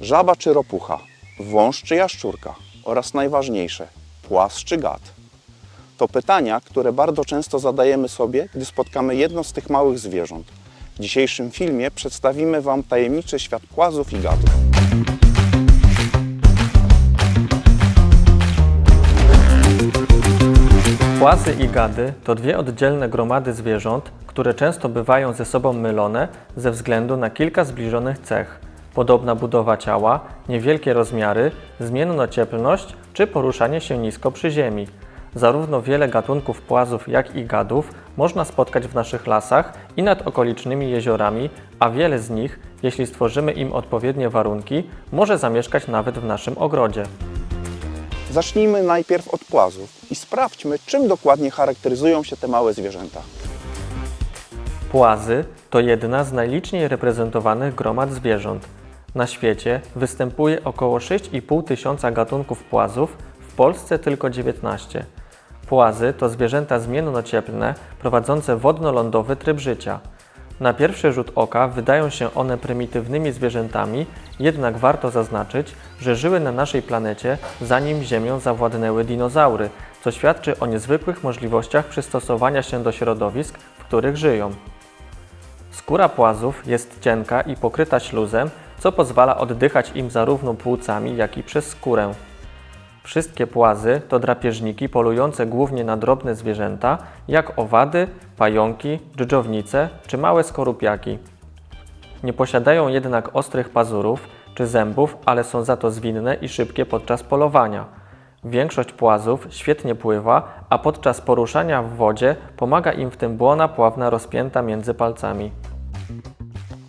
Żaba czy ropucha? Wąż czy jaszczurka? Oraz najważniejsze, płas czy gad? To pytania, które bardzo często zadajemy sobie, gdy spotkamy jedno z tych małych zwierząt. W dzisiejszym filmie przedstawimy Wam tajemniczy świat płazów i gadów. Płazy i gady to dwie oddzielne gromady zwierząt, które często bywają ze sobą mylone ze względu na kilka zbliżonych cech. Podobna budowa ciała, niewielkie rozmiary, zmiennocieplność czy poruszanie się nisko przy ziemi. Zarówno wiele gatunków płazów, jak i gadów można spotkać w naszych lasach i nad okolicznymi jeziorami, a wiele z nich, jeśli stworzymy im odpowiednie warunki, może zamieszkać nawet w naszym ogrodzie. Zacznijmy najpierw od płazów i sprawdźmy, czym dokładnie charakteryzują się te małe zwierzęta. Płazy to jedna z najliczniej reprezentowanych gromad zwierząt. Na świecie występuje około 6,5 tysiąca gatunków płazów, w Polsce tylko 19. Płazy to zwierzęta zmiennocieplne, prowadzące wodno-lądowy tryb życia. Na pierwszy rzut oka wydają się one prymitywnymi zwierzętami, jednak warto zaznaczyć, że żyły na naszej planecie zanim Ziemią zawładnęły dinozaury, co świadczy o niezwykłych możliwościach przystosowania się do środowisk, w których żyją. Skóra płazów jest cienka i pokryta śluzem, co pozwala oddychać im zarówno płucami, jak i przez skórę. Wszystkie płazy to drapieżniki polujące głównie na drobne zwierzęta, jak owady, pająki, dżdżownice czy małe skorupiaki. Nie posiadają jednak ostrych pazurów czy zębów, ale są za to zwinne i szybkie podczas polowania. Większość płazów świetnie pływa, a podczas poruszania w wodzie pomaga im w tym błona pławna rozpięta między palcami.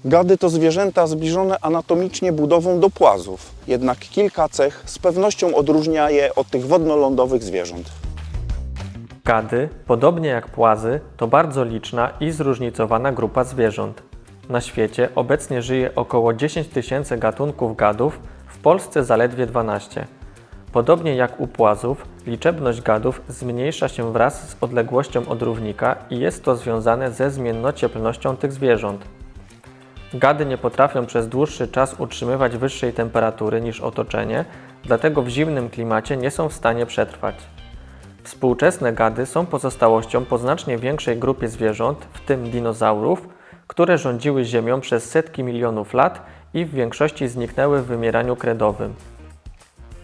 Gady to zwierzęta zbliżone anatomicznie budową do płazów, jednak kilka cech z pewnością odróżnia je od tych wodno-lądowych zwierząt. Gady, podobnie jak płazy, to bardzo liczna i zróżnicowana grupa zwierząt. Na świecie obecnie żyje około 10 tysięcy gatunków gadów, w Polsce zaledwie 12. Podobnie jak u płazów, liczebność gadów zmniejsza się wraz z odległością od równika i jest to związane ze zmiennocieplnością tych zwierząt. Gady nie potrafią przez dłuższy czas utrzymywać wyższej temperatury niż otoczenie, dlatego w zimnym klimacie nie są w stanie przetrwać. Współczesne gady są pozostałością po znacznie większej grupie zwierząt, w tym dinozaurów, które rządziły Ziemią przez setki milionów lat i w większości zniknęły w wymieraniu kredowym.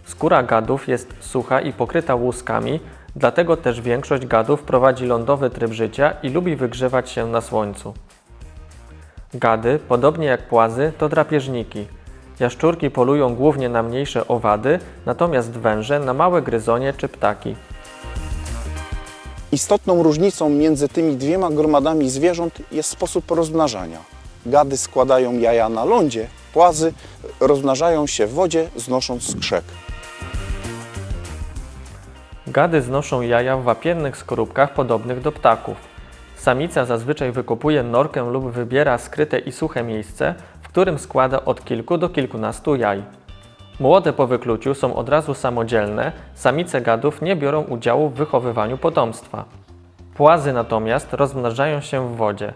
Skóra gadów jest sucha i pokryta łuskami, dlatego też większość gadów prowadzi lądowy tryb życia i lubi wygrzewać się na słońcu. Gady, podobnie jak płazy, to drapieżniki. Jaszczurki polują głównie na mniejsze owady, natomiast węże na małe gryzonie czy ptaki. Istotną różnicą między tymi dwiema gromadami zwierząt jest sposób rozmnażania. Gady składają jaja na lądzie, płazy rozmnażają się w wodzie, znosząc skrzek. Gady znoszą jaja w wapiennych skorupkach podobnych do ptaków. Samica zazwyczaj wykopuje norkę lub wybiera skryte i suche miejsce, w którym składa od kilku do kilkunastu jaj. Młode po wykluciu są od razu samodzielne, samice gadów nie biorą udziału w wychowywaniu potomstwa. Płazy natomiast rozmnażają się w wodzie.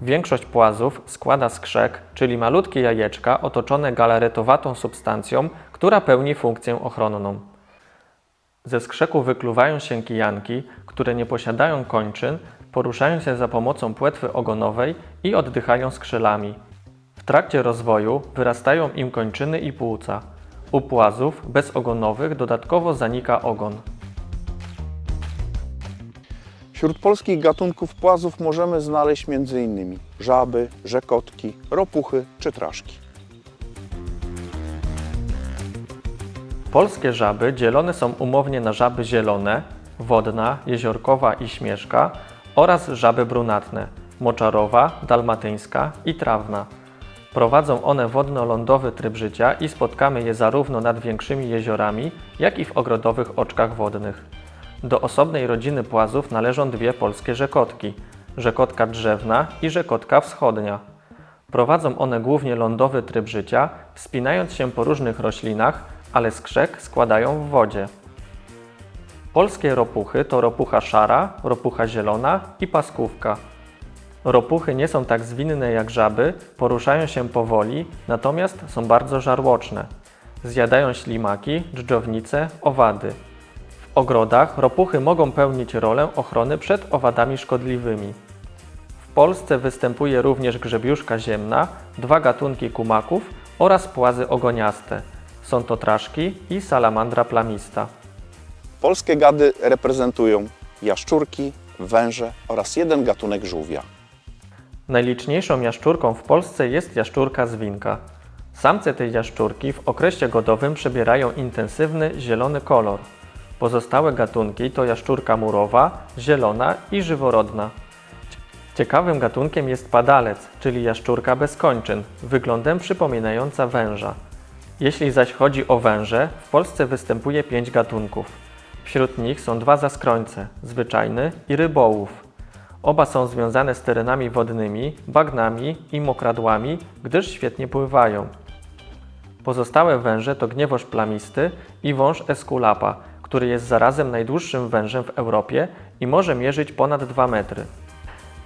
Większość płazów składa skrzek, czyli malutkie jajeczka otoczone galaretowatą substancją, która pełni funkcję ochronną. Ze skrzeku wykluwają się kijanki, które nie posiadają kończyn, poruszają się za pomocą płetwy ogonowej i oddychają skrzydłami. W trakcie rozwoju wyrastają im kończyny i płuca. U płazów bezogonowych dodatkowo zanika ogon. Wśród polskich gatunków płazów możemy znaleźć m.in. żaby, rzekotki, ropuchy czy traszki. Polskie żaby dzielone są umownie na żaby zielone, wodna, jeziorkowa i śmieszka oraz żaby brunatne, moczarowa, dalmatyńska i trawna. Prowadzą one wodno-lądowy tryb życia i spotkamy je zarówno nad większymi jeziorami, jak i w ogrodowych oczkach wodnych. Do osobnej rodziny płazów należą dwie polskie rzekotki: rzekotka drzewna i rzekotka wschodnia. Prowadzą one głównie lądowy tryb życia, wspinając się po różnych roślinach, ale skrzek składają w wodzie. Polskie ropuchy to ropucha szara, ropucha zielona i paskówka. Ropuchy nie są tak zwinne jak żaby, poruszają się powoli, natomiast są bardzo żarłoczne. Zjadają ślimaki, dżdżownice, owady. W ogrodach ropuchy mogą pełnić rolę ochrony przed owadami szkodliwymi. W Polsce występuje również grzebiuszka ziemna, dwa gatunki kumaków oraz płazy ogoniaste. Są to traszki i salamandra plamista. Polskie gady reprezentują jaszczurki, węże oraz jeden gatunek żółwia. Najliczniejszą jaszczurką w Polsce jest jaszczurka zwinka. Samce tej jaszczurki w okresie godowym przybierają intensywny zielony kolor. Pozostałe gatunki to jaszczurka murowa, zielona i żyworodna. Ciekawym gatunkiem jest padalec, czyli jaszczurka bez kończyn, wyglądem przypominająca węża. Jeśli zaś chodzi o węże, w Polsce występuje pięć gatunków. Wśród nich są dwa zaskrońce, zwyczajny i rybołów. Oba są związane z terenami wodnymi, bagnami i mokradłami, gdyż świetnie pływają. Pozostałe węże to gniewoż plamisty i wąż esculapa, który jest zarazem najdłuższym wężem w Europie i może mierzyć ponad 2 metry.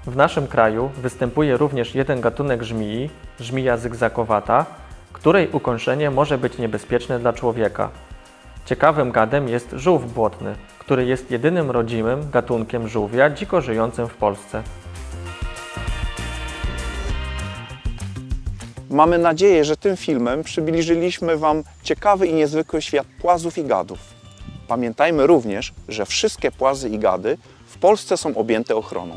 W naszym kraju występuje również jeden gatunek żmii, żmija zygzakowata, której ukończenie może być niebezpieczne dla człowieka. Ciekawym gadem jest żółw błotny, który jest jedynym rodzimym gatunkiem żółwia dziko żyjącym w Polsce. Mamy nadzieję, że tym filmem przybliżyliśmy Wam ciekawy i niezwykły świat płazów i gadów. Pamiętajmy również, że wszystkie płazy i gady w Polsce są objęte ochroną.